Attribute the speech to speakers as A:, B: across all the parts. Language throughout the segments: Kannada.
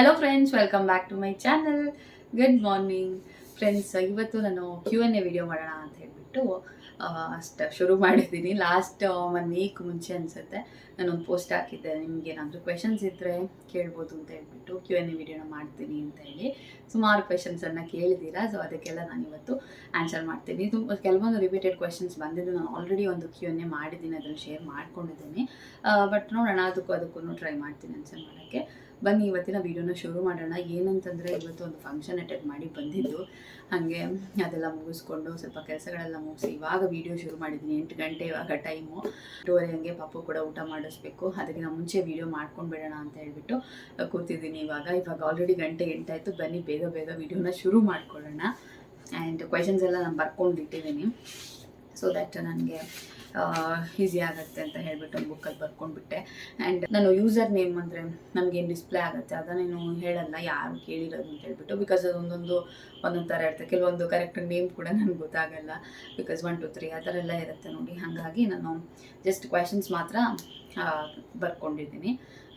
A: Hello friends welcome back to my channel good morning friends ಇವತ್ತು ನಾನು ಕ್ಯೂ ಎನ್ ಎ ವಿಡಿಯೋ ಮಾಡೋಣ ಅಂತ ಹೇಳಿಬಿಟ್ಟು ಅಷ್ಟು ಶುರು ಮಾಡಿದ್ದೀನಿ. ಲಾಸ್ಟ್ ಒನ್ ವೀಕ್ ಮುಂಚೆ ಅನಿಸುತ್ತೆ. ನಾನೊಂದು ಪೋಸ್ಟ್ ಹಾಕಿದ್ದೆ. ನಿಮ್ಗೆ ಏನಾದರೂ ಕ್ವೆಶನ್ಸ್ ಇದ್ದರೆ ಕೇಳ್ಬೋದು ಅಂತ ಹೇಳ್ಬಿಟ್ಟು ಕ್ಯೂ ಎನ್ ಎ ವಿಡಿಯೋನ ಮಾಡ್ತೀನಿ ಅಂತ ಹೇಳಿ ಸುಮಾರು ಕ್ವೆಶನ್ಸನ್ನು ಕೇಳಿದ್ದೀರಾ? ಸೊ ಅದಕ್ಕೆಲ್ಲ ನಾನು ಇವತ್ತು ಆನ್ಸರ್ ಮಾಡ್ತೀನಿ. ತುಂಬ, ಕೆಲವೊಂದು ರಿಪೀಟೆಡ್ ಕ್ವೆಶನ್ಸ್ ಬಂದಿದ್ದು ನಾನು ಆಲ್ರೆಡಿ ಒಂದು ಕ್ಯೂ ಎನ್ ಎ ಮಾಡಿದ್ದೀನಿ. ಅದನ್ನು ಶೇರ್ ಮಾಡ್ಕೊಂಡಿದ್ದೀನಿ. ಬಟ್ ನೋಡೋಣ, ಅದಕ್ಕೂ ಅದಕ್ಕೂ ಟ್ರೈ ಮಾಡ್ತೀನಿ ಆನ್ಸರ್ ಮಾಡೋಕ್ಕೆ. ಬನ್ನಿ, ಇವತ್ತಿನ ವೀಡಿಯೋನ ಶುರು ಮಾಡೋಣ. ಏನಂತಂದರೆ, ಇವತ್ತು ಒಂದು ಫಂಕ್ಷನ್ ಅಟೆಂಡ್ ಮಾಡಿ ಬಂದಿದ್ದು. ಹಾಗೆ ಅದೆಲ್ಲ ಮುಗಿಸ್ಕೊಂಡು ಸ್ವಲ್ಪ ಕೆಲಸಗಳೆಲ್ಲ ಮುಗಿಸಿ ಇವಾಗ ವೀಡಿಯೋ ಶುರು ಮಾಡಿದ್ದೀನಿ. ಎಂಟು ಗಂಟೆ ಇವಾಗ ಟೈಮು ಎಂಟೂವರೆ ಹಂಗೆ ಪಾಪು ಕೂಡ ಊಟ ಮಾಡಿಸ್ಬೇಕು. ಅದಕ್ಕೆ ನಾನು ಮುಂಚೆ ವೀಡಿಯೋ ಮಾಡ್ಕೊಂಡು ಬಿಡೋಣ ಅಂತ ಹೇಳ್ಬಿಟ್ಟು ಕೂತಿದ್ದೀನಿ ಇವಾಗ. ಇವಾಗ ಆಲ್ರೆಡಿ ಗಂಟೆ ಎಂಟಾಯಿತು. ಬನ್ನಿ, ಬೇಗ ಬೇಗ ವೀಡಿಯೋನ ಶುರು ಮಾಡ್ಕೊಳ್ಳೋಣ. ಆ್ಯಂಡ್ ಕ್ವೆಶನ್ಸ್ ಎಲ್ಲ ನಾನು ಬರ್ಕೊಂಡು ಇಟ್ಟಿದ್ದೀನಿ ಸೊ ದ್ಯಾಟ್ ನನಗೆ ಈಸಿ ಆಗುತ್ತೆ ಅಂತ ಹೇಳ್ಬಿಟ್ಟು ಒಂದು ಬುಕ್ಕಲ್ಲಿ ಬರ್ಕೊಂಡ್ಬಿಟ್ಟೆ. ಆ್ಯಂಡ್ ನಾನು ಯೂಸರ್ ನೇಮ್ ಅಂದರೆ ನಮಗೇನು ಡಿಸ್ಪ್ಲೇ ಆಗುತ್ತೆ ಅದನ್ನೇನು ಹೇಳಲ್ಲ, ಯಾರು ಕೇಳಿರೋದು ಅಂತ ಹೇಳ್ಬಿಟ್ಟು ಬಿಕಾಸ್ ಅದೊಂದೊಂದು ಒಂದೊಂದು ಥರ ಇರುತ್ತೆ. ಕೆಲವೊಂದು ಕರೆಕ್ಟ್ ನೇಮ್ ಕೂಡ ನನಗೆ ಗೊತ್ತಾಗಲ್ಲ ಬಿಕಾಸ್ ಒನ್ ಟು ತ್ರೀ ಆ ಥರ ಎಲ್ಲ ಇರುತ್ತೆ ನೋಡಿ. ಹಾಗಾಗಿ ನಾನು ಜಸ್ಟ್ ಕ್ವೆಶನ್ಸ್ ಮಾತ್ರ ಬರ್ಕೊಂಡಿದ್ದೀನಿ.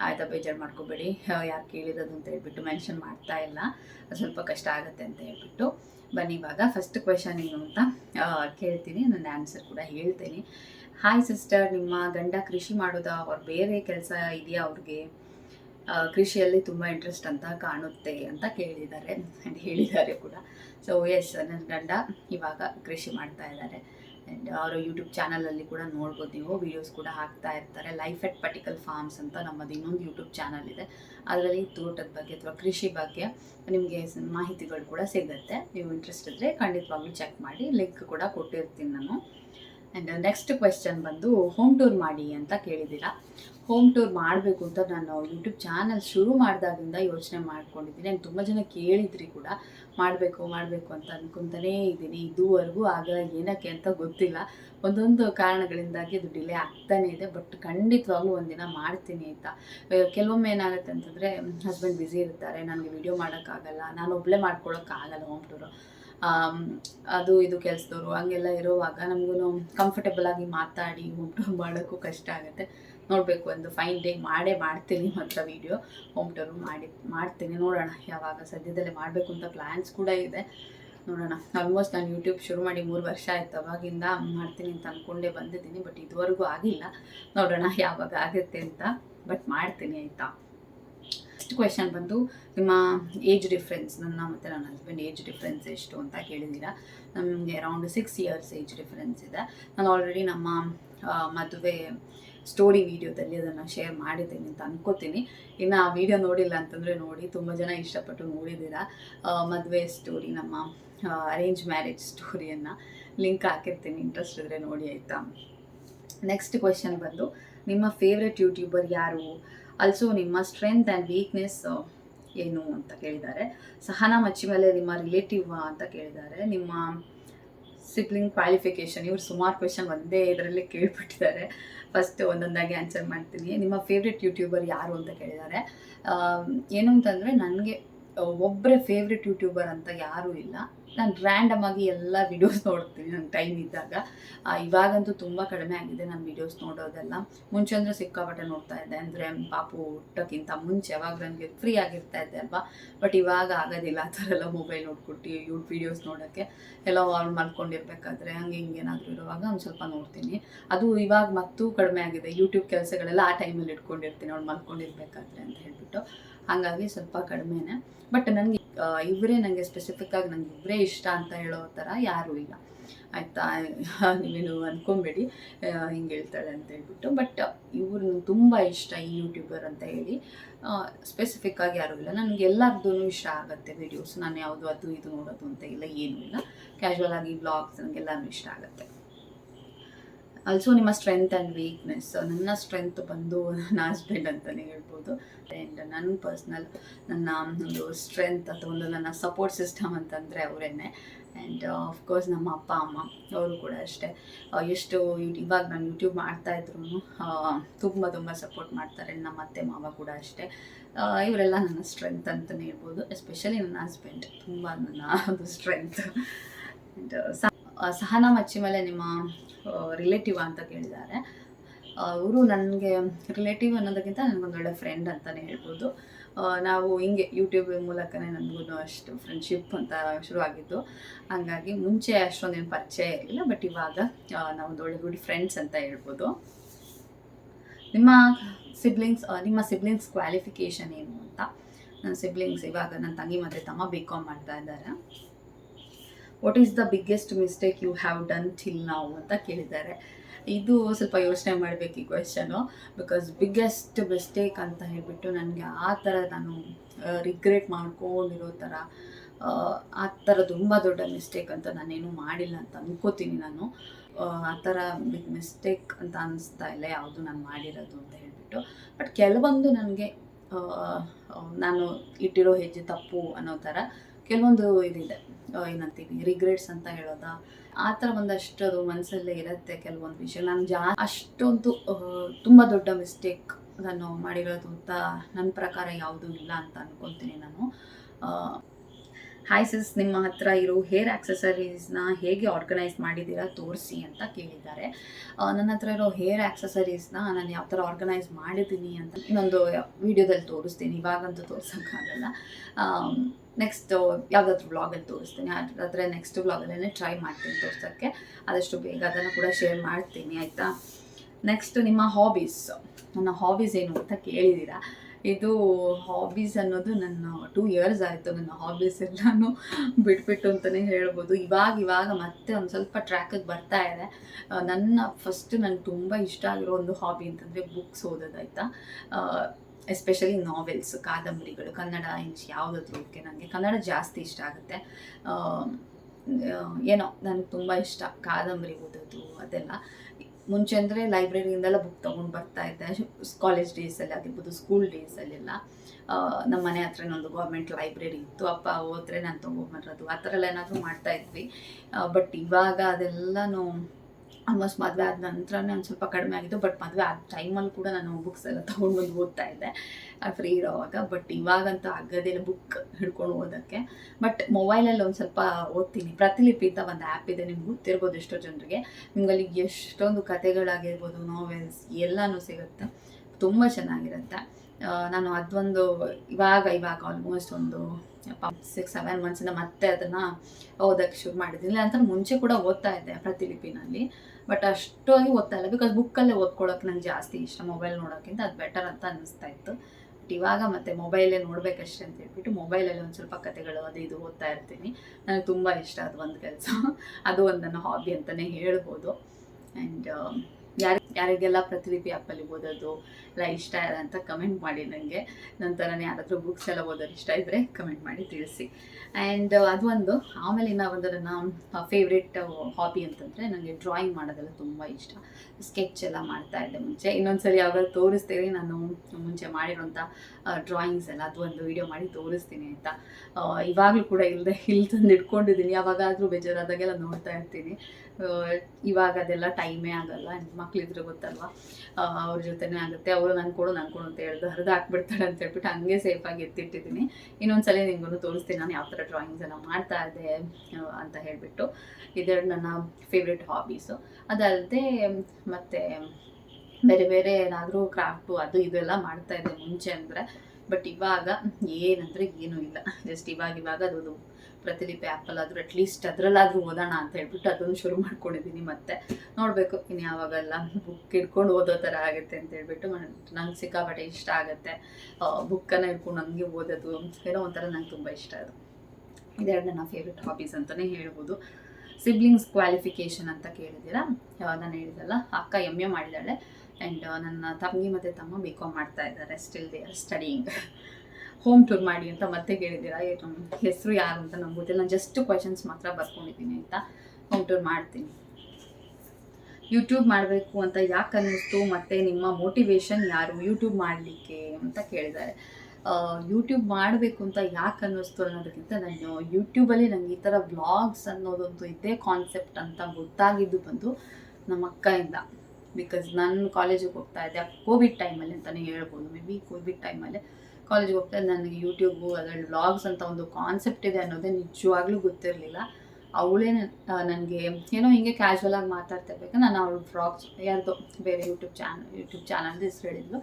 A: ಆಯ್ತಾ, ಬೇಜಾರು ಮಾಡ್ಕೋಬೇಡಿ. ಯಾರು ಕೇಳಿರೋದು ಅಂತ ಹೇಳ್ಬಿಟ್ಟು ಮೆನ್ಷನ್ ಮಾಡ್ತಾ ಇಲ್ಲ. ಅದು ಸ್ವಲ್ಪ ಕಷ್ಟ ಆಗುತ್ತೆ ಅಂತ ಹೇಳ್ಬಿಟ್ಟು. ಬನ್ನಿ ಇವಾಗ. ಫಸ್ಟ್ ಕ್ವೆಶನ್ ಏನು ಅಂತ ಕೇಳ್ತೀನಿ. ನನ್ನ ಆನ್ಸರ್ ಕೂಡ ಹೇಳ್ತೀನಿ. ಹಾಯ್ ಸಿಸ್ಟರ್ ನಿಮ್ಮ ಗಂಡ ಕೃಷಿ ಮಾಡೋದಾ? ಅವ್ರ ಬೇರೆ ಕೆಲಸ ಇದೆಯಾ ಅವ್ರಿಗೆ? ಕೃಷಿಯಲ್ಲಿ ತುಂಬ ಇಂಟ್ರೆಸ್ಟ್ ಅಂತ ಕಾಣುತ್ತೆ ಅಂತ ಕೇಳಿದ್ದಾರೆ. ಆ್ಯಂಡ್ ಹೇಳಿದ್ದಾರೆ ಕೂಡ. ಸೊ ಎಸ್ ನನ್ನ ಗಂಡ ಇವಾಗ ಕೃಷಿ ಮಾಡ್ತಾ ಇದ್ದಾರೆ. ಆ್ಯಂಡ್ ಅವರು ಯೂಟ್ಯೂಬ್ ಚಾನಲಲ್ಲಿ ಕೂಡ ನೋಡ್ಬೋದು. ನೀವು ವೀಡಿಯೋಸ್ ಕೂಡ ಹಾಕ್ತಾ ಇರ್ತಾರೆ. ಲೈಫ್ ಎಟ್ ಪರ್ಟಿಕಲ್ ಫಾರ್ಮ್ಸ್ ಅಂತ ನಮ್ಮದು ಇನ್ನೊಂದು ಯೂಟ್ಯೂಬ್ ಚಾನಲ್ ಇದೆ. ಅದರಲ್ಲಿ ತೋಟದ ಬಗ್ಗೆ ಅಥವಾ ಕೃಷಿ ಬಗ್ಗೆ ನಿಮಗೆ ಮಾಹಿತಿಗಳು ಕೂಡ ಸಿಗುತ್ತೆ. ನೀವು ಇಂಟ್ರೆಸ್ಟ್ ಇದ್ದರೆ ಖಂಡಿತವಾಗ್ಲೂ ಚೆಕ್ ಮಾಡಿ. ಲಿಂಕ್ ಕೂಡ ಕೊಟ್ಟಿರ್ತೀನಿ ನಾನು. ಆ್ಯಂಡ್ ನೆಕ್ಸ್ಟ್ ಕ್ವೆಶನ್ ಬಂದು ಹೋಮ್ ಟೂರ್ ಮಾಡಿ ಅಂತ ಕೇಳಿದ್ದೀರಾ? ಹೋಮ್ ಟೂರ್ ಮಾಡಬೇಕು ಅಂತ ನಾನು ಯೂಟ್ಯೂಬ್ ಚಾನಲ್ ಶುರು ಮಾಡಿದಾಗಿಂದ ಯೋಚನೆ ಮಾಡ್ಕೊಂಡಿದ್ದೀನಿ. ಆ್ಯಂಡ್ ತುಂಬ ಜನ ಕೇಳಿದ್ರಿ ಕೂಡ, ಮಾಡಬೇಕು ಮಾಡಬೇಕು ಅಂತ ಅನ್ಕೊತಾನೇ ಇದ್ದೀನಿ. ಇದುವರೆಗೂ ಆಗ ಏನಕ್ಕೆ ಅಂತ ಗೊತ್ತಿಲ್ಲ. ಒಂದೊಂದು ಕಾರಣಗಳಿಂದಾಗಿ ಅದು ಡಿಲೇ ಆಗ್ತಾನೇ ಇದೆ. ಬಟ್ ಖಂಡಿತವಾಗ್ಲೂ ಒಂದಿನ ಮಾಡ್ತೀನಿ ಅಂತ. ಕೆಲವೊಮ್ಮೆ ಏನಾಗುತ್ತೆ ಅಂತಂದರೆ ಹಸ್ಬೆಂಡ್ ಬ್ಯುಸಿ ಇರ್ತಾರೆ, ನನಗೆ ವಿಡಿಯೋ ಮಾಡೋಕ್ಕಾಗಲ್ಲ, ನಾನು ಒಬ್ಬಳೇ ಮಾಡ್ಕೊಳ್ಳೋಕ್ಕಾಗಲ್ಲ ಹೋಮ್ ಟೂರು ಅದು ಇದು ಕೆಲಸದವರು ಹಂಗೆಲ್ಲ ಇರೋವಾಗ ನಮಗೂ ಕಂಫರ್ಟಬಲ್ ಆಗಿ ಮಾತಾಡಿ ಹೋಮ್ ಟೂರ್ ಮಾಡೋಕ್ಕೂ ಕಷ್ಟ ಆಗುತ್ತೆ. ನೋಡಬೇಕು, ಒಂದು ಫೈನ್ ಡೇ ಮಾಡೇ ಮಾಡ್ತೀನಿ ಮಾತ್ರ ವೀಡಿಯೋ ಹೋಮ್ ಟೂರು ಮಾಡಿ, ಮಾಡ್ತೀನಿ. ನೋಡೋಣ ಯಾವಾಗ ಸದ್ಯದಲ್ಲೇ ಮಾಡಬೇಕು ಅಂತ ಪ್ಲ್ಯಾನ್ಸ್ ಕೂಡ ಇದೆ. ನೋಡೋಣ. ಆಲ್ಮೋಸ್ಟ್ ನಾನು ಯೂಟ್ಯೂಬ್ ಶುರು ಮಾಡಿ ಮೂರು ವರ್ಷ ಆಯಿತು. ಅವಾಗಿಂದ ಮಾಡ್ತೀನಿ ಅಂತ ಅಂದ್ಕೊಂಡೇ ಬಂದಿದ್ದೀನಿ ಬಟ್ ಇದುವರೆಗೂ ಆಗಿಲ್ಲ. ನೋಡೋಣ ಯಾವಾಗ ಆಗುತ್ತೆ ಅಂತ ಬಟ್ ಮಾಡ್ತೀನಿ ಆಯಿತಾ? ಕ್ವೆಶನ್ ಬಂದು ನಿಮ್ಮ ಏಜ್ ಡಿಫ್ರೆನ್ಸ್ ನನ್ನ ಮತ್ತು ನನ್ನ ಹಸ್ಬೆಂಡ್ ಏಜ್ ಡಿಫ್ರೆನ್ಸ್ ಎಷ್ಟು ಅಂತ ಕೇಳಿದ್ದೀರಾ. ನಮಗೆ around six years age difference ಇದೆ. ನಾನು ಆಲ್ರೆಡಿ ನಮ್ಮ ಮದುವೆ ಸ್ಟೋರಿ ವಿಡಿಯೋದಲ್ಲಿ ಅದನ್ನು ಶೇರ್ ಮಾಡಿದ್ದೀನಿ ಅಂತ ಅನ್ಕೋತೀನಿ. ಇನ್ನು ಆ ವಿಡಿಯೋ ನೋಡಿಲ್ಲ ಅಂತಂದರೆ ನೋಡಿ, ತುಂಬ ಜನ ಇಷ್ಟಪಟ್ಟು ನೋಡಿದ್ದೀರಾ. ಮದುವೆ ಸ್ಟೋರಿ ನಮ್ಮ ಅರೇಂಜ್ ಮ್ಯಾರೇಜ್ ಸ್ಟೋರಿಯನ್ನು ಲಿಂಕ್ ಹಾಕಿರ್ತೀನಿ. ಇಂಟ್ರೆಸ್ಟ್ ಇದ್ದರೆ ನೋಡಿ ಆಯಿತಾ. ನೆಕ್ಸ್ಟ್ ಕ್ವೆಶನ್ ಬಂದು, ನಿಮ್ಮ ಫೇವ್ರೆಟ್ ಯೂಟ್ಯೂಬರ್ ಯಾರು? ಆಲ್ಸೋ ನಿಮ್ಮ ಸ್ಟ್ರೆಂತ್ ಆ್ಯಂಡ್ ವೀಕ್ನೆಸ್ ಏನು ಅಂತ ಕೇಳಿದ್ದಾರೆ. ಸಹನಾ ಮಚ್ಚಿಮೇಲೆ ನಿಮ್ಮ ರಿಲೇಟಿವ್ ಅಂತ ಕೇಳಿದ್ದಾರೆ. ನಿಮ್ಮ ಸಿಬ್ಲಿಂಗ್ ಕ್ವಾಲಿಫಿಕೇಷನ್ ಇವ್ರು ಸುಮಾರು ಕ್ವೆಶನ್ ಒಂದೇ ಇದರಲ್ಲಿ ಕೇಳ್ಬಿಟ್ಟಿದ್ದಾರೆ ಫಸ್ಟ್ ಒಂದೊಂದಾಗಿ ಆನ್ಸರ್ ಮಾಡ್ತೀನಿ. ನಿಮ್ಮ ಫೇವ್ರೆಟ್ ಯೂಟ್ಯೂಬರ್ ಯಾರು ಅಂತ ಕೇಳಿದ್ದಾರೆ. ಏನು ಅಂತಂದರೆ ನನಗೆ ಒಬ್ಬರೇ ಫೇವ್ರೆಟ್ ಯೂಟ್ಯೂಬರ್ ಅಂತ ಯಾರೂ ಇಲ್ಲ. ನಾನು ರ್ಯಾಂಡಮ್ ಆಗಿ ಎಲ್ಲ ವಿಡಿಯೋಸ್ ನೋಡ್ತೀನಿ ನನ್ನ ಟೈಮ್ ಇದ್ದಾಗ. ಇವಾಗಂತೂ ತುಂಬ ಕಡಿಮೆ ಆಗಿದೆ ನಾನು ವಿಡಿಯೋಸ್ ನೋಡೋದೆಲ್ಲ. ಮುಂಚೆ ಅಂದರೆ ಸಿಕ್ಕಾಪಟ್ಟೆ ನೋಡ್ತಾ ಇದ್ದೆ. ಅಂದರೆ ಪಾಪು ಹುಟ್ಟೋಕ್ಕಿಂತ ಮುಂಚೆ ಯಾವಾಗ ನನಗೆ ಫ್ರೀ ಆಗಿರ್ತಾ ಇದ್ದೆ ಅಲ್ವಾ? ಬಟ್ ಇವಾಗ ಆಗೋದಿಲ್ಲ. ಆ ಥರ ಎಲ್ಲ ಮೊಬೈಲ್ ನೋಡ್ಕೊಟ್ಟು ಯೂಟ್ಯೂಬ್ ವಿಡಿಯೋಸ್ ನೋಡೋಕ್ಕೆ ಎಲ್ಲ ಆನ್ ಮಲ್ಕೊಂಡಿರ್ಬೇಕಾದ್ರೆ ಹಂಗೆ ಹಿಂಗೆ ಏನಾದರೂ ಇರುವಾಗ ಒಂದು ಸ್ವಲ್ಪ ನೋಡ್ತೀನಿ. ಅದು ಇವಾಗ ಮತ್ತೂ ಕಡಿಮೆ ಆಗಿದೆ. ಯೂಟ್ಯೂಬ್ ಕೆಲಸಗಳೆಲ್ಲ ಆ ಟೈಮಲ್ಲಿ ಇಟ್ಕೊಂಡಿರ್ತೀನಿ. ಅವ್ಳು ಮಲ್ಕೊಂಡಿರ್ಬೇಕಾದ್ರೆ ಅಂತ ಹೇಳ್ಬಿಟ್ಟು. ಹಾಗಾಗಿ ಸ್ವಲ್ಪ ಕಡಿಮೆನೇ. ಬಟ್ ನನಗೆ ಇವರೇ ನನಗೆ ಸ್ಪೆಸಿಫಿಕ್ ಆಗಿ ನನಗೆ ಇವರೇ ಇಷ್ಟ ಅಂತ ಹೇಳೋ ಥರ ಯಾರೂ ಇಲ್ಲ. ಆಯಿತಾ? ನೀವೇನು ಅಂದ್ಕೊಂಬೇಡಿ ಹಿಂಗೆ ಹೇಳ್ತಾಳೆ ಅಂತ ಹೇಳ್ಬಿಟ್ಟು. ಬಟ್ ಇವ್ರು ತುಂಬ ಇಷ್ಟ ಈ ಯೂಟ್ಯೂಬರ್ ಅಂತ ಹೇಳಿ. ಸ್ಪೆಸಿಫಿಕ್ ಆಗಿ ಯಾರೂ ಇಲ್ಲ. ನನಗೆ ಎಲ್ಲರದ್ದು ಇಷ್ಟ ಆಗುತ್ತೆ ವಿಡಿಯೋಸ್ ನಾನು ಯಾವುದು ಅದು ಇದು ನೋಡೋದು ಅಂತ ಇಲ್ಲ, ಏನೂ ಇಲ್ಲ. ಕ್ಯಾಶುವಲ್ ಆಗಿ ಬ್ಲಾಗ್ಸ್ ನನಗೆಲ್ಲನೂ ಇಷ್ಟ ಆಗುತ್ತೆ. ಆಲ್ಸೋ ನಿಮ್ಮ ಸ್ಟ್ರೆಂತ್ ಆ್ಯಂಡ್ ವೀಕ್ನೆಸ್ ನನ್ನ ಸ್ಟ್ರೆಂತ್ ಬಂದು ನನ್ನ ಹಸ್ಬೆಂಡ್ ಅಂತಲೇ ಹೇಳ್ಬೋದು. ಆ್ಯಂಡ್ ನನ್ನ ಪರ್ಸ್ನಲ್ ನನ್ನ ಒಂದು ಸ್ಟ್ರೆಂತ್ ಅಥವಾ ಒಂದು ನನ್ನ ಸಪೋರ್ಟ್ ಸಿಸ್ಟಮ್ ಅಂತಂದರೆ ಅವರೇನೆ. ಆ್ಯಂಡ್ ಆಫ್ಕೋರ್ಸ್ ನಮ್ಮ ಅಪ್ಪ, ಅಮ್ಮ, ಅವರು ಕೂಡ ಅಷ್ಟೇ. ಎಷ್ಟು ಯು- ಇವಾಗ ನಾನು ಯೂಟ್ಯೂಬ್ ಮಾಡ್ತಾ ಇದ್ರು ತುಂಬ ತುಂಬ ಸಪೋರ್ಟ್ ಮಾಡ್ತಾರೆ. ನಮ್ಮ ಅತ್ತೆ, ಮಾವ ಕೂಡ ಅಷ್ಟೇ. ಇವರೆಲ್ಲ ನನ್ನ ಸ್ಟ್ರೆಂತ್ ಅಂತಲೇ ಹೇಳ್ಬೋದು. ಎಸ್ಪೆಷಲಿ ನನ್ನ ಹಸ್ಬೆಂಡ್ ತುಂಬ ನನ್ನ ಸ್ಟ್ರೆಂತ್ ಆ್ಯಂಡ್ ಸಹನಾ ಮಚ್ಚಿ ಮೇಲೆ ನಿಮ್ಮ ರಿಲೇಟಿವ್ ಅಂತ ಕೇಳಿದ್ದಾರೆ. ಅವರು ನನಗೆ ರಿಲೇಟಿವ್ ಅನ್ನೋದಕ್ಕಿಂತ ನನಗೊಂದು ಒಳ್ಳೆ ಫ್ರೆಂಡ್ ಅಂತಲೇ ಹೇಳ್ಬೋದು. ನಾವು ಹಿಂಗೆ ಯೂಟ್ಯೂಬ್ ಮೂಲಕನೇ ನನಗೂ ಅಷ್ಟು ಫ್ರೆಂಡ್ಶಿಪ್ ಅಂತ ಶುರುವಾಗಿದ್ದು. ಹಾಗಾಗಿ ಮುಂಚೆ ಅಷ್ಟೊಂದೇನು ಪರಿಚಯ ಇರಲಿಲ್ಲ ಬಟ್ ಇವಾಗ ನಾವೊಂದು ಒಳ್ಳೆ ಗುಡ್ ಫ್ರೆಂಡ್ಸ್ ಅಂತ ಹೇಳ್ಬೋದು. ನಿಮ್ಮ ಸಿಬ್ಲಿಂಗ್ಸ್ ನಿಮ್ಮ ಸಿಬ್ಲಿಂಗ್ಸ್ ಕ್ವಾಲಿಫಿಕೇಷನ್ ಏನು ಅಂತ? ನನ್ನ ಸಿಬ್ಲಿಂಗ್ಸ್ ಇವಾಗ ನನ್ನ ತಂಗಿ ಮತ್ತು ತಮ್ಮ ಬಿ ಕಾಮ್ ಮಾಡ್ತಾ ಇದ್ದಾರೆ. What is the biggest mistake you have done till ನಾವು ಅಂತ ಕೇಳಿದ್ದಾರೆ. ಇದು ಸ್ವಲ್ಪ ಯೋಚನೆ ಮಾಡಬೇಕು ಈ ಕ್ವೆಶನು ಬಿಕಾಸ್ ಬಿಗ್ಗೆಸ್ಟ್ ಮಿಸ್ಟೇಕ್ ಅಂತ ಹೇಳಿಬಿಟ್ಟು ನನಗೆ ಆ ಥರ ನಾನು ರಿಗ್ರೆಟ್ ಮಾಡ್ಕೊಂಡಿರೋ ಥರ ಆ, ಥರ ತುಂಬ ದೊಡ್ಡ ಮಿಸ್ಟೇಕ್ ಅಂತ ನಾನೇನು ಮಾಡಿಲ್ಲ ಅಂತ ಅಂದ್ಕೋತೀನಿ ನಾನು. ಆ, ಆ ಥರ ಬಿಗ್ ಮಿಸ್ಟೇಕ್ ಅಂತ ಅನಿಸ್ತಾ ಇಲ್ಲ ಯಾವುದು ನಾನು ಮಾಡಿರೋದು ಅಂತ ಹೇಳಿಬಿಟ್ಟು. ಬಟ್ ಕೆಲವೊಂದು ನನಗೆ ನಾನು ಇಟ್ಟಿರೋ ಹೆಜ್ಜೆ ತಪ್ಪು ಅನ್ನೋ ಥರ ಕೆಲವೊಂದು ಇದಿದೆ. ಏನಂತೀವಿ ರಿಗ್ರೆಟ್ಸ್ ಅಂತ ಹೇಳೋದಾ? ಆ ಥರ ಒಂದಷ್ಟು ಅದು ಮನಸ್ಸಲ್ಲೇ ಇರುತ್ತೆ ಕೆಲವೊಂದು ವಿಷಯ ನಾನು ಜಾ, ಅಷ್ಟೊಂದು ತುಂಬ ದೊಡ್ಡ ಮಿಸ್ಟೇಕ್ ನಾನು ಮಾಡಿರೋದು ಅಂತ ನನ್ನ ಪ್ರಕಾರ ಯಾವುದೂ ಇಲ್ಲ ಅಂತ ಅನ್ಕೊತೀನಿ ನಾನು. ಹಾಯ್ ಸಿಸ್ ನಿಮ್ಮ ಹತ್ರ ಇರೋ ಹೇರ್ ಆಕ್ಸೆಸರೀಸ್ನ ಹೇಗೆ ಆರ್ಗನೈಸ್ ಮಾಡಿದ್ದೀರಾ ತೋರಿಸಿ ಅಂತ ಕೇಳಿದ್ದಾರೆ. ನನ್ನ ಹತ್ರ ಇರೋ ಹೇರ್ ಆಕ್ಸೆಸರೀಸ್ನ ನಾನು ಯಾವ ಥರ ಆರ್ಗನೈಸ್ ಮಾಡಿದ್ದೀನಿ ಅಂತ ಇನ್ನೊಂದು ವಿಡಿಯೋದಲ್ಲಿ ತೋರಿಸ್ತೀನಿ, ಇವಾಗಂತೂ ತೋರ್ಸೋಕ್ಕಾಗಲ್ಲ. ನೆಕ್ಸ್ಟ್ ಯಾವುದಾದ್ರೂ ವ್ಲಾಗಲ್ಲಿ ತೋರಿಸ್ತೀನಿ ಅದಾದರೆ ನೆಕ್ಸ್ಟ್ ವ್ಲಾಗಲ್ಲೇ ಟ್ರೈ ಮಾಡ್ತೀನಿ ತೋರ್ಸೋಕ್ಕೆ. ಆದಷ್ಟು ಬೇಗ ಅದನ್ನು ಕೂಡ ಶೇರ್ ಮಾಡ್ತೀನಿ, ಆಯಿತಾ? ನೆಕ್ಸ್ಟ್ ನಿಮ್ಮ ಹಾಬೀಸ್ ನನ್ನ ಹಾಬೀಸ್ ಏನು ಅಂತ ಕೇಳಿದ್ದೀರಾ? ಇದು ಹಾಬೀಸ್ ಅನ್ನೋದು ನನ್ನ ಟೂ ಇಯರ್ಸ್ ಆಯಿತು ನನ್ನ ಹಾಬೀಸ್ ಎಲ್ಲನೂ ಬಿಟ್ಬಿಟ್ಟು ಅಂತಲೇ ಹೇಳ್ಬೋದು. ಇವಾಗ ಇವಾಗ ಮತ್ತೆ ಒಂದು ಸ್ವಲ್ಪ ಟ್ರ್ಯಾಕಿಗೆ ಬರ್ತಾ ಇದೆ. ನನ್ನ ಫಸ್ಟ್ ನನಗೆ ತುಂಬ ಇಷ್ಟ ಆಗಿರೋ ಒಂದು ಹಾಬಿ ಅಂತಂದರೆ ಬುಕ್ಸ್ ಓದೋದಾಯ್ತಾ ಎಸ್ಪೆಷಲಿ ನಾವೆಲ್ಸ್ ಕಾದಂಬರಿಗಳು, ಕನ್ನಡ ಇಂಗ್ಲೀಷ್ ಯಾವುದಾದ್ರೂ ಓಕೆ ನನಗೆ ಕನ್ನಡ ಜಾಸ್ತಿ ಇಷ್ಟ ಆಗುತ್ತೆ. ಏನೋ ನನಗೆ ತುಂಬ ಇಷ್ಟ ಕಾದಂಬರಿ ಓದೋದು ಅದೆಲ್ಲ. ಮುಂಚೆ ಅಂದರೆ ಲೈಬ್ರರಿಯಿಂದೆಲ್ಲ ಬುಕ್ ತೊಗೊಂಡು ಬರ್ತಾ ಇದ್ದೆ. ಕಾಲೇಜ್ ಡೇಸಲ್ಲಿ ಆಗಿರ್ಬೋದು ಸ್ಕೂಲ್ ಡೇಸಲ್ಲೆಲ್ಲ ನಮ್ಮ ಮನೆ ಹತ್ರ ಒಂದು ಗೌರ್ಮೆಂಟ್ ಲೈಬ್ರರಿ ಇತ್ತು. ಅಪ್ಪ ಹೋದ್ರೆ ನಾನು ತೊಗೊಂಬರೋದು ಆ ಥರ ಎಲ್ಲ ಏನಾದರೂ ಮಾಡ್ತಾ ಇದ್ವಿ. ಬಟ್ ಇವಾಗ ಅದೆಲ್ಲನೂ ಆಲ್ಮೋಸ್ಟ್ ಮದುವೆ ಆದ ನಂತರನೇ ಒಂದು ಸ್ವಲ್ಪ ಕಡಿಮೆ ಆಗಿದ್ದು ಬಟ್ ಮದುವೆ ಆದ ಟೈಮಲ್ಲಿ ಕೂಡ ನಾನು ಬುಕ್ಸ್ ಎಲ್ಲ ತೊಗೊಂಡು ಬಂದು ಓದ್ತಾ ಇದ್ದೆ. ಫ್ರೀ ಇರೋವಾಗ ಬಟ್ ಇವಾಗಂತೂ ಆಗೋದಿಲ್ಲ ಬುಕ್ ಹಿಡ್ಕೊಂಡು ಓದೋಕ್ಕೆ. ಬಟ್ ಮೊಬೈಲಲ್ಲಿ ಒಂದು ಸ್ವಲ್ಪ ಓದ್ತೀನಿ. ಪ್ರತಿಲಿಪಿ ಅಂತ ಒಂದು ಆ್ಯಪ್ ಇದೆ, ನಿಮ್ಗೆ ಗೊತ್ತಿರ್ಬೋದು ಎಷ್ಟೋ ಜನರಿಗೆ. ನಿಮ್ಗಲ್ಲಿ ಎಷ್ಟೊಂದು ಕತೆಗಳಾಗಿರ್ಬೋದು ನೋವೆಲ್ಸ್ ಎಲ್ಲನೂ ಸಿಗುತ್ತೆ. ತುಂಬ ಚೆನ್ನಾಗಿರುತ್ತೆ. ನಾನು ಅದೊಂದು ಇವಾಗ ಇವಾಗ ಆಲ್ಮೋಸ್ಟ್ ಒಂದು ಸಿಕ್ಸ್ ಸೆವೆನ್ ಮಂತ್ಸಿಂದ ಮತ್ತೆ ಅದನ್ನು ಓದೋಕ್ಕೆ ಶುರು ಮಾಡಿದ್ದೀನಿ. ಅಂತ ಮುಂಚೆ ಕೂಡ ಓದ್ತಾ ಇದ್ದೆ ಪ್ರತಿಲಿಪಿನಲ್ಲಿ. ಬಟ್ ಅಷ್ಟಾಗಿ ಓದ್ತಾ ಇಲ್ಲ. ಬಿಕಾಸ್ ಬುಕ್ಕಲ್ಲೇ ಓದ್ಕೊಳ್ಳೋಕೆ ನಂಗೆ ಜಾಸ್ತಿ ಇಷ್ಟ. ಮೊಬೈಲ್ ನೋಡೋಕ್ಕಿಂತ ಅದು ಬೆಟರ್ ಅಂತ ಅನ್ನಿಸ್ತಾ ಇತ್ತು. ಬಟ್ ಇವಾಗ ಮತ್ತೆ ಮೊಬೈಲೇ ನೋಡಬೇಕಷ್ಟೇ ಅಂತ ಹೇಳ್ಬಿಟ್ಟು ಮೊಬೈಲಲ್ಲಿ ಒಂದು ಸ್ವಲ್ಪ ಕತೆಗಳು ಅದು ಇದು ಓದ್ತಾ ಇರ್ತೀನಿ. ನನಗೆ ತುಂಬ ಇಷ್ಟ ಅದು ಒಂದು ಕೆಲಸ. ಅದು ಒಂದು ನನ್ನ ಹಾಬಿ ಅಂತಲೇ ಹೇಳ್ಬೋದು. ಆ್ಯಂಡ್ ಯಾರು, ಯಾರಿಗೆಲ್ಲ ಪ್ರತಿಲಿಪಿ ಆ್ಯಪಲ್ಲಿ ಓದೋದು ಎಲ್ಲ ಇಷ್ಟ ಅಂತ ಕಮೆಂಟ್ ಮಾಡಿ ನನಗೆ ನಂತರನೇ ಯಾರಾದರೂ ಬುಕ್ಸ್ ಎಲ್ಲ ಓದೋದು ಇಷ್ಟ ಇದ್ದರೆ ಕಮೆಂಟ್ ಮಾಡಿ ತಿಳಿಸಿ. ಆ್ಯಂಡ್ ಅದು ಒಂದು. ಆಮೇಲೆ ಇನ್ನ ಒಂದು ನನ್ನ ಫೇವ್ರೆಟ್ ಹಾಬಿ ಅಂತಂದರೆ ನನಗೆ ಡ್ರಾಯಿಂಗ್ ಮಾಡೋದೆಲ್ಲ ತುಂಬ ಇಷ್ಟ. ಸ್ಕೆಚ್ ಎಲ್ಲ ಮಾಡ್ತಾ ಇದ್ದೆ ಮುಂಚೆ. ಇನ್ನೊಂದ್ಸರಿ ಯಾವಾಗ ತೋರಿಸ್ತೀನಿ ನಾನು ಮುಂಚೆ ಮಾಡಿರೋಂಥ ಡ್ರಾಯಿಂಗ್ಸ್ ಎಲ್ಲ ಅದು ಒಂದು ವಿಡಿಯೋ ಮಾಡಿ ತೋರಿಸ್ತೀನಿ ಅಂತ ಇವಾಗಲೂ ಕೂಡ ಇಲ್ಲದೆ ಇಲ್ಲಿ ತಂದು ಇಟ್ಕೊಂಡಿದ್ದೀನಿ ಯಾವಾಗಾದರೂ ಬೇಜಾರಾದಾಗೆಲ್ಲ ನೋಡ್ತಾ ಇರ್ತೀನಿ. ಇವಾಗ ಅದೆಲ್ಲ ಟೈಮೇ ಆಗಲ್ಲ. ಮಕ್ಳಿದ್ರೆ ಗೊತ್ತಲ್ವಾ? ಅವ್ರ ಜೊತೆನೇ ಆಗುತ್ತೆ. ಅವರು ನಾನು ಕೊಡು ನಾನು ಕೊಡು ಅಂತ ಹೇಳ್ದು ಹರಿದು ಹಾಕ್ಬಿಡ್ತಾಳೆ ಅಂತ ಹೇಳ್ಬಿಟ್ಟು ಹಂಗೆ ಸೇಫಾಗಿ ಎತ್ತಿಟ್ಟಿದ್ದೀನಿ. ಇನ್ನೊಂದ್ಸಲ ನಿಮ್ಗೂ ತೋರಿಸ್ತೀನಿ ನಾನು ಯಾವ ಥರ ಡ್ರಾಯಿಂಗ್ಸ್ ಎಲ್ಲ ಮಾಡ್ತಾ ಇದ್ದೆ ಅಂತ ಹೇಳಿಬಿಟ್ಟು. ಇದೆರಡು ನನ್ನ ಫೇವ್ರೆಟ್ ಹಾಬೀಸು ಅದಲ್ಲದೆ ಮತ್ತು ಬೇರೆ ಬೇರೆ ಏನಾದರೂ ಕ್ರಾಫ್ಟು ಅದು ಇದೆಲ್ಲ ಮಾಡ್ತಾ ಇದ್ದೆ ಮುಂಚೆ ಅಂದರೆ. ಬಟ್ ಇವಾಗ ಏನಂದರೆ ಏನೂ ಇಲ್ಲ. ಜಸ್ಟ್ ಇವಾಗ ಇವಾಗ ಅದು ಪ್ರತಿಲಿಪಿ ಆ್ಯಪಲ್ಲಾದರೂ ಅಟ್ಲೀಸ್ಟ್ ಅದರಲ್ಲಾದರೂ ಓದೋಣ ಅಂತ ಹೇಳ್ಬಿಟ್ಟು ಅದನ್ನು ಶುರು ಮಾಡ್ಕೊಂಡಿದ್ದೀನಿ ಮತ್ತೆ. ನೋಡಬೇಕು ಇನ್ನು ಯಾವಾಗೆಲ್ಲ ಬುಕ್ ಇಟ್ಕೊಂಡು ಓದೋ ಥರ ಆಗುತ್ತೆ ಅಂತ ಹೇಳ್ಬಿಟ್ಟು ನಂಗೆ ಸಿಕ್ಕಾಪಟ್ಟೆ ಇಷ್ಟ ಆಗುತ್ತೆ. ಬುಕ್ಕನ್ನು ಇಟ್ಕೊಂಡು ನನಗೆ ಓದೋದು ಏನೋ ಒಂಥರ ನಂಗೆ ತುಂಬ ಇಷ್ಟ ಅದು. ಇದೆರಡು ನನ್ನ ಫೇವ್ರೆಟ್ ಹಾಬೀಸ್ ಅಂತಲೇ ಹೇಳ್ಬೋದು. ಸಿಬ್ಲಿಂಗ್ಸ್ ಕ್ವಾಲಿಫಿಕೇಷನ್ ಅಂತ ಕೇಳಿದ್ದೀರಾ? ನಾನು ಹೇಳಿದಲ್ಲ ಅಕ್ಕ ಎಂ ಎ ಮಾಡಿದ್ದಾಳೆ. ಆ್ಯಂಡ್ ನನ್ನ ತಂಗಿ ಮತ್ತು ತಮ್ಮ ಬಿ ಕಾಮ್ ಮಾಡ್ತಾ ಇದ್ದಾರೆ. Still they are studying home tour ಮಾಡಿ ಅಂತ ಮತ್ತೆ ಕೇಳಿದ್ದೀರಾ? ಹೆಸರು ಯಾರು ಅಂತ ನಂಗೆ ನಾನು ಜಸ್ಟ್ ಕ್ವಶನ್ಸ್ ಮಾತ್ರ ಬರ್ಕೊಂಡಿದ್ದೀನಿ ಅಂತ ಹೋಮ್ ಟೂರ್ ಮಾಡ್ತೀನಿ. ಯೂಟ್ಯೂಬ್ ಮಾಡಬೇಕು ಅಂತ ಯಾಕೆ ಅನ್ನಿಸ್ತು? ಮತ್ತು ನಿಮ್ಮ ಮೋಟಿವೇಶನ್ ಯಾರು? ಯೂಟ್ಯೂಬ್ ಮಾಡಲಿಕ್ಕೆ ಅಂತ ಕೇಳಿದ್ದಾರೆ. ಯೂಟ್ಯೂಬ್ ಮಾಡಬೇಕು ಅಂತ ಯಾಕೆ ಅನ್ನಿಸ್ತು ಅನ್ನೋದಕ್ಕಿಂತ ನಾನು ಯೂಟ್ಯೂಬಲ್ಲಿ ನನಗೆ ಈ ಥರ ವ್ಲಾಗ್ಸ್ ಅನ್ನೋದೊಂದು ಇದೇ ಕಾನ್ಸೆಪ್ಟ್ ಅಂತ ಗೊತ್ತಾಗಿದ್ದು ಬಂದು ನಮ್ಮ ಅಕ್ಕಯಿಂದ. ಬಿಕಾಸ್ ನಾನು ಕಾಲೇಜಿಗೆ ಹೋಗ್ತಾ ಇದ್ದೆ. ಕೋವಿಡ್ ಟೈಮಲ್ಲಿ ಅಂತಲೇ ಹೇಳ್ಬೋದು. ಮೇ ಬಿ ಕೋವಿಡ್ ಟೈಮಲ್ಲಿ ಕಾಲೇಜಿಗೆ ಹೋಗ್ತಾ ನನಗೆ ಯೂಟ್ಯೂಬು ಅದರಲ್ಲಿ ವ್ಲಾಗ್ಸ್ ಅಂತ ಒಂದು ಕಾನ್ಸೆಪ್ಟ್ ಇದೆ ಅನ್ನೋದೇ ನಿಜವಾಗ್ಲೂ ಗೊತ್ತಿರಲಿಲ್ಲ. ಅವಳೇ ನನಗೆ ಏನೋ ಹಿಂಗೆ ಕ್ಯಾಶುವಲ್ ಆಗಿ ಮಾತಾಡ್ತಾ ಇರ್ಬೇಕು ನಾನು ಅವಳು ವ್ಲಾಗ್ಸ್ ಯಾರ್ದೋ ಬೇರೆ ಯೂಟ್ಯೂಬ್ ಚಾನಲ್ ಯೂಟ್ಯೂಬ್ ಚಾನಲ್ ಹೆಸರು ಹೇಳಿದ್ಲು.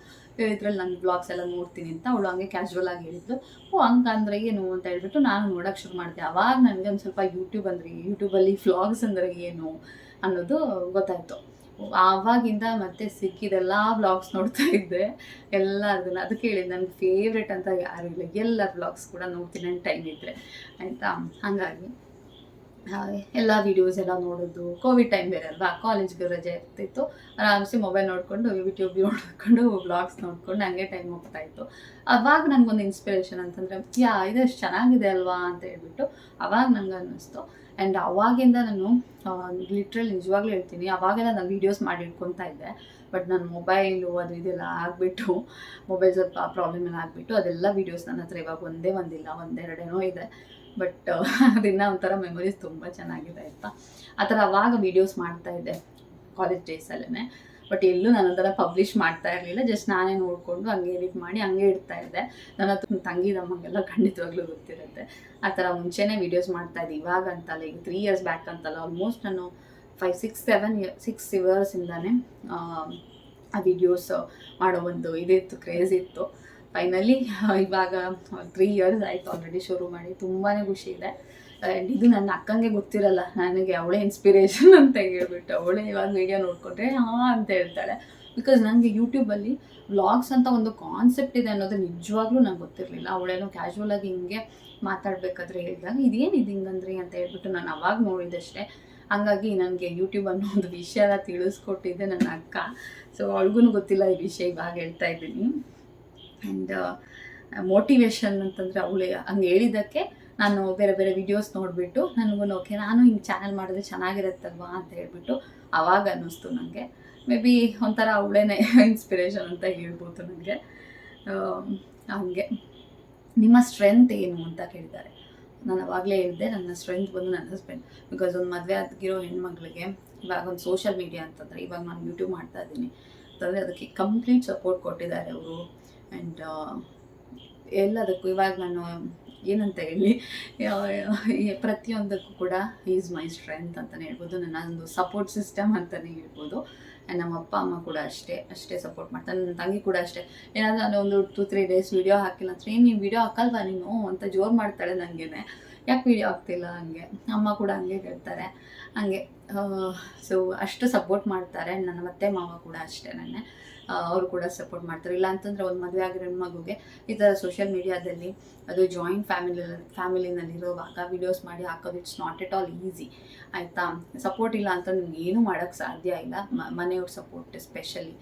A: ಇದ್ರಲ್ಲಿ ನನ್ನ ಬ್ಲಾಗ್ಸ್ ಎಲ್ಲ ನೋಡ್ತೀನಿ ಅಂತ ಅವಳು ಹಂಗೆ ಕ್ಯಾಶುವಲ್ ಆಗಿ ಹೇಳಿದ್ಲು. ಓ, ಹಂಗಂದ್ರೆ ಏನು ಅಂತ ಹೇಳ್ಬಿಟ್ಟು ನಾನು ನೋಡೋಕೆ ಶುರು ಮಾಡಿದೆ. ಅವಾಗ ನನಗೆ ಒಂದು ಸ್ವಲ್ಪ ಯೂಟ್ಯೂಬ್ ಅಂದರೆ ಯೂಟ್ಯೂಬಲ್ಲಿ ವ್ಲಾಗ್ಸ್ ಅಂದರೆ ಏನು ಅನ್ನೋದು ಗೊತ್ತಾಯಿತು. ಆವಾಗಿಂದ ಮತ್ತೆ ಸಿಕ್ಕಿದೆಲ್ಲ ವ್ಲಾಗ್ಸ್ ನೋಡ್ತಾ ಇದ್ದೆ. ಎಲ್ಲ ಅದನ್ನ ಅದಕ್ಕೆ ಹೇಳಿ ನನಗೆ ಫೇವ್ರೆಟ್ ಅಂತ ಯಾರು ಇಲ್ಲ. ಎಲ್ಲ ವ್ಲಾಗ್ಸ್ ಕೂಡ ನೋಡ್ತೀನಿ ನನ್ನ ಟೈಮ್ ಇದ್ದರೆ ಆಯಿತಾ? ಹಾಗಾಗಿ ಎಲ್ಲ ವೀಡಿಯೋಸ್ ಎಲ್ಲ ನೋಡೋದು. ಕೋವಿಡ್ ಟೈಮ್ ಬೇರೆ ಅಲ್ವಾ? ಕಾಲೇಜ್ಗೆ ರಜೆ ಇರ್ತಿತ್ತು. ಆರಾಮ್ಸೆ ಮೊಬೈಲ್ ನೋಡಿಕೊಂಡು ಯೂಟ್ಯೂಬ್ ನೋಡ್ಕೊಂಡು ವ್ಲಾಗ್ಸ್ ನೋಡ್ಕೊಂಡು ಹಂಗೆ ಟೈಮ್ ಹೋಗ್ತಾ ಇತ್ತು. ಅವಾಗ ನನಗೊಂದು ಇನ್ಸ್ಪಿರೇಷನ್ ಅಂತಂದರೆ, ಯಾ, ಇದಷ್ಟು ಚೆನ್ನಾಗಿದೆ ಅಲ್ವಾ ಅಂತ ಹೇಳ್ಬಿಟ್ಟು, ಅವಾಗ ನನಗೆ ಅನ್ನಿಸ್ತು ಆ್ಯಂಡ್ ಅವಾಗಿಂದ ನಾನು ಲಿಟ್ರಲ್ ನಿಜವಾಗ್ಲೂ ಹೇಳ್ತೀನಿ, ಅವಾಗೆಲ್ಲ ನಾನು ವೀಡಿಯೋಸ್ ಮಾಡಿ ಇಟ್ಕೊತಾ ಇದ್ದೆ. ಬಟ್ ನನ್ನ ಮೊಬೈಲು ಅದು ಇದೆಲ್ಲ ಆಗಿಬಿಟ್ಟು ಮೊಬೈಲ್ ಸ್ವಲ್ಪ ಪ್ರಾಬ್ಲಮ್ ಎಲ್ಲ ಆಗಿಬಿಟ್ಟು, ಅದೆಲ್ಲ ವೀಡಿಯೋಸ್ ನನ್ನ ಹತ್ರ ಇವಾಗ ಒಂದೇ ಒಂದಿಲ್ಲ, ಒಂದೆರಡೇನೋ ಇದೆ. ಬಟ್ ಅದನ್ನು ಒಂಥರ ಮೆಮೊರೀಸ್ ತುಂಬ ಚೆನ್ನಾಗಿದೆ ಆಯಿತಾ? ಆ ಥರ ಅವಾಗ ವೀಡಿಯೋಸ್ ಮಾಡ್ತಾ ಇದ್ದೆ ಕಾಲೇಜ್ ಡೇಸಲ್ಲೇ ಬಟ್ ಎಲ್ಲೂ ನಾನು ಅದರ ಪಬ್ಲಿಷ್ ಮಾಡ್ತಾ ಇರಲಿಲ್ಲ. ಜಸ್ಟ್ ನಾನೇ ನೋಡಿಕೊಂಡು ಹಂಗೆ ಎಡಿಟ್ ಮಾಡಿ ಹಂಗೆ ಇಡ್ತಾ ಇದ್ದೆ. ನನ್ನ ತಂಗಿ ನಮ್ಮಂಗೆಲ್ಲ ಖಂಡಿತವಾಗ್ಲೂ ಗೊತ್ತಿರುತ್ತೆ. ಆ ಥರ ಮುಂಚೆನೇ ವೀಡಿಯೋಸ್ ಮಾಡ್ತಾ ಇದ್ದೆ. ಇವಾಗ ಅಂತಲ್ಲ, ಈಗ ತ್ರೀ ಇಯರ್ಸ್ ಬ್ಯಾಕ್ ಅಂತಲ್ಲ ಆಲ್ಮೋಸ್ಟ್ ನಾನು five six seven year six ಇಯರ್ಸಿಂದಾನೇ ಆ ವಿಡಿಯೋಸ್ ಮಾಡೋ ಒಂದು ಇದಿತ್ತು ಕ್ರೇಜ್ ಇತ್ತು. ಫೈನಲಿ ಇವಾಗ ತ್ರೀ ಇಯರ್ಸ್ ಆಯಿತು ಆಲ್ರೆಡಿ ಶುರು ಮಾಡಿ. ತುಂಬಾ ಖುಷಿ ಇದೆ. ಇದು ನನ್ನ ಅಕ್ಕಂಗೆ ಗೊತ್ತಿರಲ್ಲ. ನನಗೆ ಅವಳೇ ಇನ್ಸ್ಪಿರೇಷನ್ ಅಂತ ಹೇಳ್ಬಿಟ್ಟು ಅವಳೇ ಇವಾಗ ವೀಡಿಯೋ ನೋಡ್ಕೊಟ್ರೆ ಹಾಂ ಅಂತ ಹೇಳ್ತಾಳೆ. ಬಿಕಾಸ್ ನನಗೆ ಯೂಟ್ಯೂಬಲ್ಲಿ ವ್ಲಾಗ್ಸ್ ಅಂತ ಒಂದು ಕಾನ್ಸೆಪ್ಟ್ ಇದೆ ಅನ್ನೋದು ನಿಜವಾಗ್ಲೂ ನಂಗೆ ಗೊತ್ತಿರಲಿಲ್ಲ. ಅವಳೇನೋ ಕ್ಯಾಶುವಲ್ ಆಗಿ ಹಿಂಗೆ ಮಾತಾಡಬೇಕಾದ್ರೆ ಹೇಳಿದಾಗ, ಇದೇನು ಇದು ಹಿಂಗಂದ್ರಿ? ಅಂತ ಹೇಳ್ಬಿಟ್ಟು ನಾನು ಅವಾಗ ನೋಡಿದಷ್ಟೇ ಹಂಗಾಗಿ ನನಗೆ ಯೂಟ್ಯೂಬ್ ಅನ್ನೋ ಒಂದು ವಿಷಯನ ತಿಳಿಸ್ಕೊಟ್ಟಿದ್ದೆ ನನ್ನ ಅಕ್ಕ. ಸೊ ಅವ್ಳಿಗೂ ಗೊತ್ತಿಲ್ಲ ಈ ವಿಷಯ ಇವಾಗ ಹೇಳ್ತಾ ಇದ್ದೀನಿ. ಆ್ಯಂಡ್ ಮೋಟಿವೇಶನ್ ಅಂತಂದರೆ ಅವಳೇ ಹಂಗೆ ಹೇಳಿದ್ದಕ್ಕೆ ನಾನು ಬೇರೆ ಬೇರೆ ವಿಡಿಯೋಸ್ ನೋಡಿಬಿಟ್ಟು ನನಗೂ ಓಕೆ ನಾನು ಹಿಂಗೆ ಚಾನಲ್ ಮಾಡಿದ್ರೆ ಚೆನ್ನಾಗಿರುತ್ತಲ್ವಾ ಅಂತ ಹೇಳ್ಬಿಟ್ಟು ಅವಾಗ ಅನ್ನಿಸ್ತು ನನಗೆ ಮೇ ಬಿ ಒಂಥರ ಅವಳೇನೆ ಇನ್ಸ್ಪಿರೇಷನ್ ಅಂತ ಹೇಳ್ಬೋದು ನನಗೆ ಹಂಗೆ. ನಿಮ್ಮ ಸ್ಟ್ರೆಂತ್ ಏನು ಅಂತ ಕೇಳಿದ್ದಾರೆ. ನಾನು ಅವಾಗಲೇ ಹೇಳಿದೆ, ನನ್ನ ಸ್ಟ್ರೆಂತ್ ಬಂದು ನನ್ನ ಹಸ್ಬೆಂಡ್ ಬಿಕಾಸ್ ಒಂದು ಮದುವೆ ಆಗಿರೋ ಹೆಣ್ಮಕ್ಳಿಗೆ ಇವಾಗ ಒಂದು ಸೋಷಿಯಲ್ ಮೀಡಿಯಾ ಅಂತಂದರೆ ಇವಾಗ ನಾನು ಯೂಟ್ಯೂಬ್ ಮಾಡ್ತಾ ಇದ್ದೀನಿ. ಅಂತಂದರೆ ಅದಕ್ಕೆ ಕಂಪ್ಲೀಟ್ ಸಪೋರ್ಟ್ ಕೊಟ್ಟಿದ್ದಾರೆ ಅವರು. ಆ್ಯಂಡ್ ಎಲ್ಲದಕ್ಕೂ ಇವಾಗ ನಾನು ಏನಂತ ಹೇಳಿ ಪ್ರತಿಯೊಂದಕ್ಕೂ ಕೂಡ ಈಸ್ ಮೈ ಸ್ಟ್ರೆಂತ್ ಅಂತಲೇ ಹೇಳ್ಬೋದು. ನನ್ನ ಒಂದು ಸಪೋರ್ಟ್ ಸಿಸ್ಟಮ್ ಅಂತಲೇ ಹೇಳ್ಬೋದು. ಆ್ಯಂಡ್ ನಮ್ಮ ಅಪ್ಪ, ಅಮ್ಮ ಕೂಡ ಅಷ್ಟೇ ಅಷ್ಟೇ ಸಪೋರ್ಟ್ ಮಾಡ್ತಾರೆ. ನನ್ನ ತಂಗಿ ಕೂಡ ಅಷ್ಟೇ. ಏನಾದರೂ ನಾನು ಒಂದು ಟು ತ್ರೀ ಡೇಸ್ ವೀಡಿಯೋ ಹಾಕಿಲ್ಲ ಅಂದರೆ, ಏನು ನೀವು ವೀಡಿಯೋ ಹಾಕಲ್ವಾ ನೀನು? ಅಂತ ಜೋರು ಮಾಡ್ತಾಳೆ ನನಗೆ ಯಾಕೆ ವೀಡಿಯೋ ಆಗ್ತಿಲ್ಲ ಹಂಗೆ? ಅಮ್ಮ ಕೂಡ ಹಂಗೆ ಹೇಳ್ತಾರೆ. ಹಂಗೆ ಸೊ ಅಷ್ಟು ಸಪೋರ್ಟ್ ಮಾಡ್ತಾರೆ. ನನ್ನ ಮತ್ತೆ ಮಾವ ಕೂಡ ಅಷ್ಟೇ ನನ್ನ. ಅವರು ಕೂಡ ಸಪೋರ್ಟ್ ಮಾಡ್ತಾರೆ. ಇಲ್ಲ ಅಂತಂದ್ರೆ ಒಂದು ಮದುವೆ ಆಗಿರೋ ಮಗುಗೆ ಈ ಥರ ಸೋಷಿಯಲ್ ಮೀಡಿಯಾದಲ್ಲಿ ಅದು ಜಾಯಿಂಟ್ ಫ್ಯಾಮಿಲಿ ಫ್ಯಾಮಿಲಿನಲ್ಲಿರುವಾಗ ವಿಡಿಯೋಸ್ ಮಾಡಿ ಹಾಕೋದು it's not at all easy ಆಯಿತಾ? ಸಪೋರ್ಟ್ ಇಲ್ಲ ಅಂತ ನಿಮ್ಗೆ ಏನೂ ಸಾಧ್ಯ ಇಲ್ಲ. ಮನೆಯವ್ರ ಸಪೋರ್ಟ್ ಎಸ್ಪೆಷಲಿ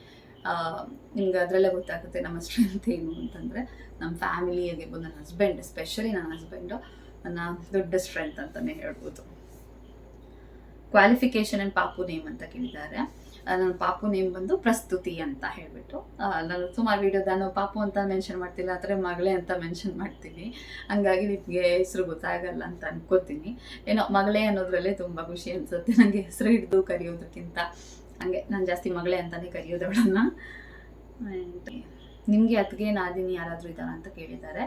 A: ನಿಮ್ಗೆ ಅದರಲ್ಲೇ ಗೊತ್ತಾಗುತ್ತೆ ನಮ್ಮ ಸ್ಟ್ರೆಂತ್ ಏನು ಅಂತಂದರೆ ನಮ್ಮ ಫ್ಯಾಮಿಲಿ ಆಗಿರ್ಬೋದು, ನನ್ನ ಹಸ್ಬೆಂಡ್ ಎಸ್ಪೆಷಲಿ ನನ್ನ ಹಸ್ಬೆಂಡು ನನ್ನ ದೊಡ್ಡ ಸ್ಟ್ರೆಂತ್ ಅಂತಲೇ ಹೇಳ್ಬೋದು. ಕ್ವಾಲಿಫಿಕೇಶನ್ ಆ್ಯಂಡ್ ಪಾಪು ನೇಮ್ ಅಂತ ಕೇಳಿದ್ದಾರೆ. ನನ್ನ ಪಾಪು ನೇಮ್ ಬಂದು ಪ್ರಸ್ತುತಿ ಅಂತ ಹೇಳಿಬಿಟ್ಟು. ನಾನು ಸುಮಾರು ವೀಡಿಯೋ ನಾನು ಪಾಪು ಅಂತ ಮೆನ್ಷನ್ ಮಾಡ್ತಿಲ್ಲ, ಆದರೆ ಮಗಳೇ ಅಂತ ಮೆನ್ಷನ್ ಮಾಡ್ತೀನಿ. ಹಂಗಾಗಿ ನಿಮಗೆ ಹೆಸರು ಗೊತ್ತಾಗಲ್ಲ ಅಂತ ಅನ್ಕೋತೀನಿ. ಏನೋ ಮಗಳೇ ಅನ್ನೋದ್ರಲ್ಲೇ ತುಂಬ ಖುಷಿ ಅನಿಸುತ್ತೆ. ನನಗೆ ಹೆಸರು ಹಿಡಿದು ಕರೆಯೋದಕ್ಕಿಂತ ಹಂಗೆ, ನಾನು ಜಾಸ್ತಿ ಮಗಳೇ ಅಂತಲೇ ಕರೆಯೋದು ಅವಳನ್ನು ನಿಮಗೆ ಅತ್ಗೆ ನಾದಿನಿ ಯಾರಾದರೂ ಇದ್ದಾರ ಅಂತ ಕೇಳಿದ್ದಾರೆ.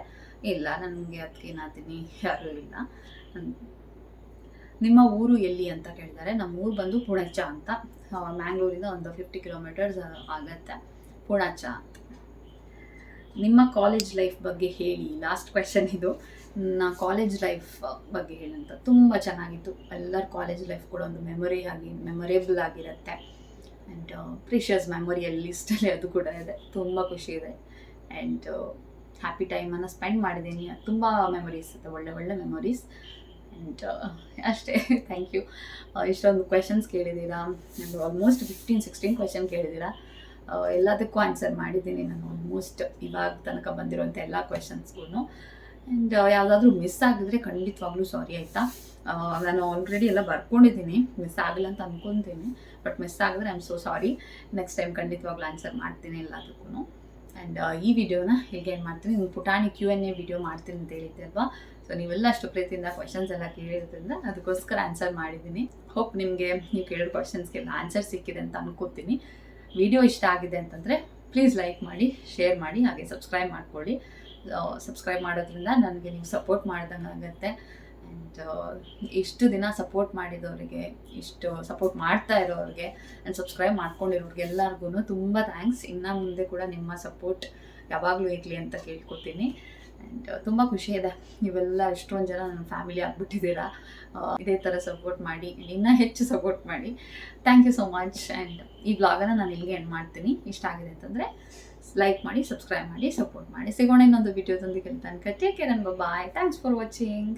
A: ಇಲ್ಲ, ನನಗೆ ಅತ್ಗೆ ನಾದಿನಿ ಯಾರೂ ಇಲ್ಲ. ನಿಮ್ಮ ಊರು ಎಲ್ಲಿ ಅಂತ ಕೇಳ್ತಾರೆ ನಮ್ಮ ಊರು ಬಂದು ಪುಣಚ ಅಂತ. ಮ್ಯಾಂಗ್ಳೂರಿಂದ ಒಂದು ಫಿಫ್ಟಿ ಕಿಲೋಮೀಟರ್ಸ್ ಆಗತ್ತೆ. ಪುಣಾಚ ಅಂತ. ನಿಮ್ಮ ಕಾಲೇಜ್ ಲೈಫ್ ಬಗ್ಗೆ ಹೇಳಿ ಲಾಸ್ಟ್ ಕ್ವೆಶನ್ ಇದು. ನಾ ಕಾಲೇಜ್ ಲೈಫ್ ಬಗ್ಗೆ ಹೇಳಂತ. ತುಂಬ ಚೆನ್ನಾಗಿತ್ತು. ಎಲ್ಲರ ಕಾಲೇಜ್ ಲೈಫ್ ಕೂಡ ಒಂದು ಮೆಮೊರಿ ಆಗಿ ಮೆಮೊರೇಬಲ್ ಆಗಿರುತ್ತೆ. ಆ್ಯಂಡ್ ಪ್ರಿಷಿಯಸ್ ಮೆಮೊರಿಯಲ್ಲಿ ಲಿಸ್ಟಲ್ಲಿ ಅದು ಕೂಡ ಇದೆ. ತುಂಬ ಖುಷಿ ಇದೆ. ಆ್ಯಂಡ್ ಹ್ಯಾಪಿ ಟೈಮನ್ನು ಸ್ಪೆಂಡ್ ಮಾಡಿದ್ದೀನಿ. ತುಂಬ ಮೆಮೊರೀಸ್ ಇದೆ ಒಳ್ಳೆ ಒಳ್ಳೆ ಮೆಮೊರೀಸ್ ಆ್ಯಂಡ್ ಅಷ್ಟೇ. ಥ್ಯಾಂಕ್ ಯು ಇಷ್ಟೊಂದು ಕ್ವೆಶನ್ಸ್ ಕೇಳಿದ್ದೀರಾ? And almost fifteen sixteen question ಕೇಳಿದ್ದೀರಾ? ಎಲ್ಲದಕ್ಕೂ ಆನ್ಸರ್ ಮಾಡಿದ್ದೀನಿ ನಾನು ಆಲ್ಮೋಸ್ಟ್ ಇವಾಗ ತನಕ ಬಂದಿರುವಂಥ ಎಲ್ಲ ಕ್ವೆಶನ್ಸ್ಗೂ ಆ್ಯಂಡ್ ಯಾವುದಾದ್ರೂ ಮಿಸ್ ಆಗಿದ್ರೆ ಖಂಡಿತವಾಗ್ಲೂ ಸಾರಿ ಆಯಿತಾ? ನಾನು ಆಲ್ರೆಡಿ ಎಲ್ಲ ಬರ್ಕೊಂಡಿದ್ದೀನಿ. ಮಿಸ್ ಆಗಿಲ್ಲ ಅಂತ ಅಂದ್ಕೊತೀನಿ ಬಟ್ ಮಿಸ್ ಆಗಿದ್ರೆ I am so sorry next time ಖಂಡಿತವಾಗ್ಲೂ ಆನ್ಸರ್ ಮಾಡ್ತೀನಿ ಎಲ್ಲದಕ್ಕೂ ಆ್ಯಂಡ್ ಈ ವಿಡಿಯೋನ ಹೇಗೆ ಏನು ಮಾಡ್ತೀನಿ? ಪುಟಾಣಿ ಕ್ಯೂ ಎನ್ ಎ ವಿಡಿಯೋ ಮಾಡ್ತೀನಿ ಅಂತ ಹೇಳಿದ್ದೆ ಅಲ್ವಾ? ಸೊ ನೀವೆಲ್ಲ ಅಷ್ಟು ಪ್ರೀತಿಯಿಂದ ಕ್ವಶನ್ಸ್ ಎಲ್ಲ ಕೇಳಿದ್ರಿಂದ ಅದಕ್ಕೋಸ್ಕರ ಆನ್ಸರ್ ಮಾಡಿದ್ದೀನಿ. ಹೋಪ್ ನಿಮಗೆ ನೀವು ಕೇಳಿರೋ ಕ್ವಶನ್ಸ್ಗೆಲ್ಲ ಆನ್ಸರ್ ಸಿಕ್ಕಿದೆ ಅಂತ ಅನ್ಕೋತೀನಿ. ವಿಡಿಯೋ ಇಷ್ಟ ಆಗಿದೆ ಅಂತಂದರೆ ಪ್ಲೀಸ್ ಲೈಕ್ ಮಾಡಿ ಶೇರ್ ಮಾಡಿ, ಹಾಗೆ ಸಬ್ಸ್ಕ್ರೈಬ್ ಮಾಡ್ಕೊಳ್ಳಿ. ಸಬ್ಸ್ಕ್ರೈಬ್ ಮಾಡೋದ್ರಿಂದ ನನಗೆ ನೀವು ಸಪೋರ್ಟ್ ಮಾಡ್ದಂಗೆ ಆಗುತ್ತೆ. ಆ್ಯಂಡ್ ಇಷ್ಟು ದಿನ ಸಪೋರ್ಟ್ ಮಾಡಿದವರಿಗೆ, ಇಷ್ಟು ಸಪೋರ್ಟ್ ಮಾಡ್ತಾ ಇರೋರಿಗೆ ಆ್ಯಂಡ್ ಸಬ್ಸ್ಕ್ರೈಬ್ ಮಾಡ್ಕೊಂಡಿರೋರಿಗೆ ಎಲ್ಲರಿಗೂ ತುಂಬ ಥ್ಯಾಂಕ್ಸ್ ಇನ್ನು ಮುಂದೆ ಕೂಡ ನಿಮ್ಮ ಸಪೋರ್ಟ್ ಯಾವಾಗಲೂ ಇರಲಿ ಅಂತ ಕೇಳ್ಕೊತೀನಿ. ಆ್ಯಂಡ್ ತುಂಬ ಖುಷಿ ಇದೆ. ನೀವೆಲ್ಲ ಎಷ್ಟೊಂದು ಜನ ನನ್ನ ಫ್ಯಾಮಿಲಿ ಆಗಿಬಿಟ್ಟಿದ್ದೀರಾ. ಇದೇ ಥರ ಸಪೋರ್ಟ್ ಮಾಡಿ ಇನ್ನೂ ಹೆಚ್ಚು ಸಪೋರ್ಟ್ ಮಾಡಿ. Thank you so much and ಈ ಬ್ಲಾಗನ್ನು ನಾನು ಇಲ್ಲಿಗೆ ಎಂಡ್ ಮಾಡ್ತೀನಿ. ಇಷ್ಟ ಆಗಿದೆ ಅಂತಂದರೆ ಲೈಕ್ ಮಾಡಿ ಸಬ್ಸ್ಕ್ರೈಬ್ ಮಾಡಿ ಸಪೋರ್ಟ್ ಮಾಡಿ. ಸಿಗೋಣ ಇನ್ನೊಂದು ವಿಡಿಯೋದೊಂದಿಗೆ ತನಕ take care and bye thanks for watching